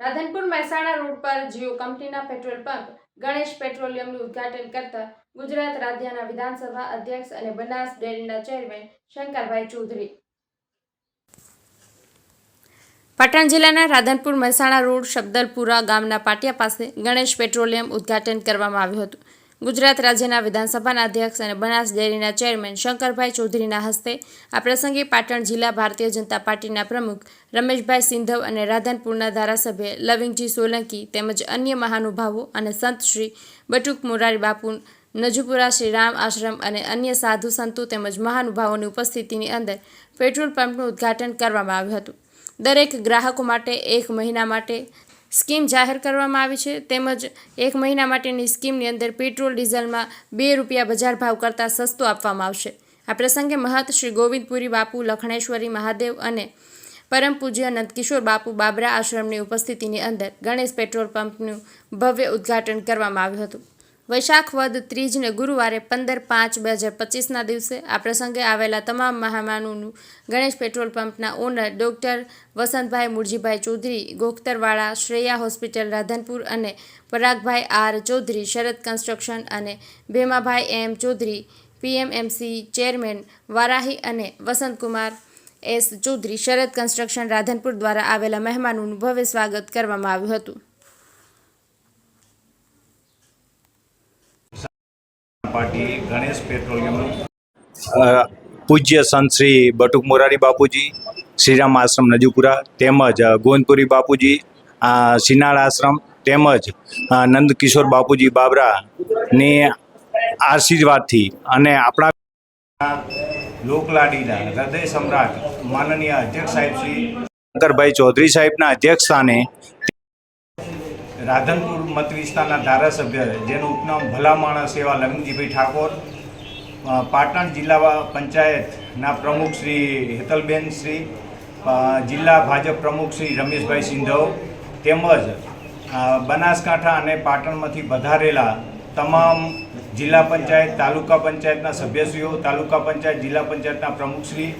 Radhanpur Mehsana road પર જીઓ કંપનીના petrol pump Ganesh પેટ્રોલિયમનું ઉદ્ઘાટન કરતા ગુજરાત રાજ્યના વિધાનસભા અધ્યક્ષ અને બનાસ ડેરીના ચેરમેન શંકરભાઈ ચૌધરી. પાટણ જિલ્લાના રાધનપુર મહેસાણા રોડ શબ્દલપુરા ગામના પાટિયા પાસે ગણેશ પેટ્રોલિયમ ઉદ્ઘાટન કરવામાં આવ્યું હતું. ગુજરાત રાજ્યના વિધાનસભાના અધ્યક્ષ અને બનાસ ડેરીના ચેરમેન શંકરભાઈ ચૌધરીના હસ્તે આ પ્રસંગે પાટણ જિલ્લા ભારતીય જનતા પાર્ટીના પ્રમુખ રમેશભાઈ સિંધવ અને રાધનપુરના ધારાસભ્ય લવિંગજી સોલંકી તેમજ અન્ય મહાનુભાવો અને સંત શ્રી બટુક મોરારી બાપુ, નજુપુરા શ્રી રામ આશ્રમ અને અન્ય સાધુ સંતો તેમજ મહાનુભાવોની ઉપસ્થિતિની અંદર પેટ્રોલ પંપનું ઉદ્ઘાટન કરવામાં આવ્યું હતું. દરેક ગ્રાહકો માટે, એક મહિના માટે સ્કીમ જાહેર કરવામાં આવી છે. તેમજ એક મહિના માટેની સ્કીમની અંદર પેટ્રોલ, ડીઝલમાં બે રૂપિયા બજાર ભાવ કરતાં સસ્તો આપવામાં આવશે. આ પ્રસંગે મહંત શ્રી ગોવિંદપુરી બાપુ, લખણેશ્વરી મહાદેવ અને પરમ પૂજ્ય નંદકિશોર બાપુ બાબરા આશ્રમની ઉપસ્થિતિની અંદર ગણેશ પેટ્રોલ પંપનું ભવ્ય ઉદ્ઘાટન કરવામાં આવ્યું હતું. વૈશાખ વદ ત્રીજને ગુરુવારે પંદર પાંચ બે હજાર પચીસના દિવસે આ પ્રસંગે આવેલા તમામ મહેમાનોનું ગણેશ પેટ્રોલ પંપના ઓનર ડૉક્ટર વસંતભાઈ મુરજીભાઈ ચૌધરી, ગોખતરવાળા શ્રેયા હોસ્પિટલ રાધનપુર અને પરાગભાઈ આર ચૌધરી, શરદ કન્સ્ટ્રક્શન અને Bhemabhai M Chaudhary, PMMC chairman Varahi અને વસંતકુમાર એસ ચૌધરી, શરદ કન્સ્ટ્રક્શન રાધનપુર દ્વારા આવેલા મહેમાનોનું ભવ્ય સ્વાગત કરવામાં આવ્યું હતું. પાર્ટી ગણેશ પેટ્રોલિયમનું. પૂજ્ય સંત શ્રી બટુક મોરારી બાપુજી શ્રીરામ આશ્રમ નજુપુરા તેમજ ગોંદપુરી બાપુજી સિનાળ આશ્રમ તેમજ નંદકિશોર બાપુજી બાબરાની આશીર્વાદથી અને આપણા લોકલાડીના હૃદય સમ્રાટ માનનીય અધ્યક્ષ સાહેબ શ્રી શંકરભાઈ ચૌધરી સાહેબના અધ્યક્ષ સ્થાને રાધનપુર મત વિસ્તારના ધારાસભ્ય જેનું ઉપનામ ભલા માણસ એવા લવિંગજીભાઈ ઠાકોર પાટણ જિલ્લા પંચાયતના પ્રમુખ શ્રી હેતલબેન શ્રી જિલ્લા ભાજપ પ્રમુખ શ્રી રમેશભાઈ સિંધવ તેમજ બનાસકાંઠા અને પાટણમાંથી વધારેલા તમામ જિલ્લા પંચાયત, તાલુકા પંચાયતના સભ્યશ્રીઓ, તાલુકા પંચાયત, જિલ્લા પંચાયતના પ્રમુખશ્રી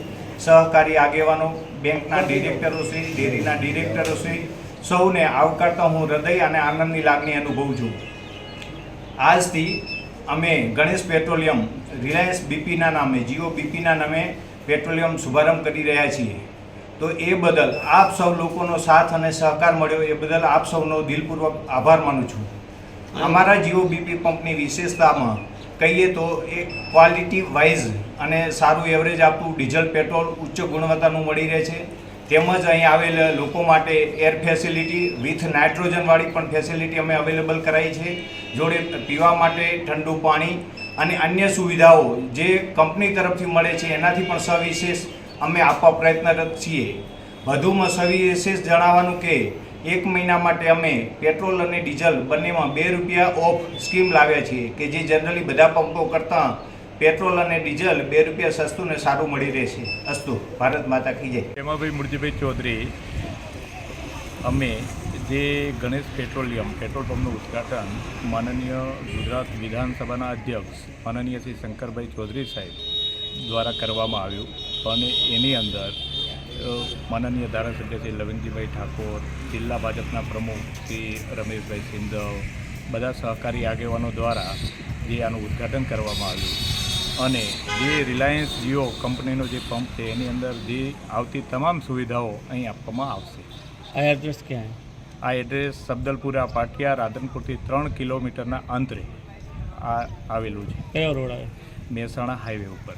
સહકારી આગેવાનો, બેંકના ડિરેક્ટરોશ્રી ડેરીના ડિરેક્ટરોશ્રી સૌને આવકારતા હું હૃદય અને આનંદની લાગણી અનુભવું છું. આજથી અમે ગણેશ પેટ્રોલિયમ રિલાયન્સ બીપીના નામે, જીઓ બીપીના નામે પેટ્રોલિયમ શુભારંભ કરી રહ્યા છીએ. તો એ બદલ આપ સૌ લોકોનો સાથ અને સહકાર મળ્યો, એ બદલ આપ સૌનો દિલપૂર્વક આભાર માનું છું. અમારા જીઓ બીપી પંપની વિશેષતામાં કહીએ તો એ ક્વોલિટી વાઇઝ અને સારું એવરેજ આપતું ડીઝલ, પેટ્રોલ ઉચ્ચ ગુણવત્તાનું મળી રહે છે. તેમજ અહીં આવેલ લોકો માટે એર ફેસિલિટી વિથ નાઇટ્રોજનવાળી પણ ફેસિલિટી અમે અવેલેબલ કરાવી છે. જોડે પીવા માટે ઠંડુ પાણી અને અન્ય સુવિધાઓ જે કંપની તરફથી મળે છે, એનાથી પણ સવિશેષ અમે આપવા પ્રયત્નરત છીએ. વધુમાં સવિશેષ જણાવવાનું કે, એક મહિના માટે અમે પેટ્રોલ અને ડીઝલ બંનેમાં બે રૂપિયા ઓફ સ્કીમ લાવ્યા છીએ કે જે જનરલી બધા પંપો કરતાં પેટ્રોલ અને ડીઝલ બે રૂપિયા સસ્તું ને સારું મળી રહેશે. અસ્તુ, ભારત માતા કી જય. હેમાભાઈ મુરજીભાઈ ચૌધરી, અમે જે ગણેશ પેટ્રોલિયમ, પેટ્રોલ પંપનું ઉદ્ઘાટન માનનીય ગુજરાત વિધાનસભાના અધ્યક્ષ માનનીય શ્રી શંકરભાઈ ચૌધરી સાહેબ દ્વારા કરવામાં આવ્યું અને એની અંદર માનનીય ધારાસભ્ય શ્રી લવિનજીભાઈ ઠાકોર, જિલ્લા ભાજપના પ્રમુખ શ્રી રમેશભાઈ સિંધવ, બધા સહકારી આગેવાનો દ્વારા જે આનું ઉદ્ઘાટન કરવામાં આવ્યું. અને જે રિલાયન્સ જીઓ કંપનીનો જે પંપ છે એની અંદર જે આવતી તમામ સુવિધાઓ અહીં આપવામાં આવશે. આ એડ્રેસ ક્યાં આ એડ્રેસ સબદલપુરા પાટિયા રાધનપુરથી ત્રણ કિલોમીટરના અંતરે આ આવેલું છે. કયો રોડ આવે? મહેસાણા હાઈવે ઉપર.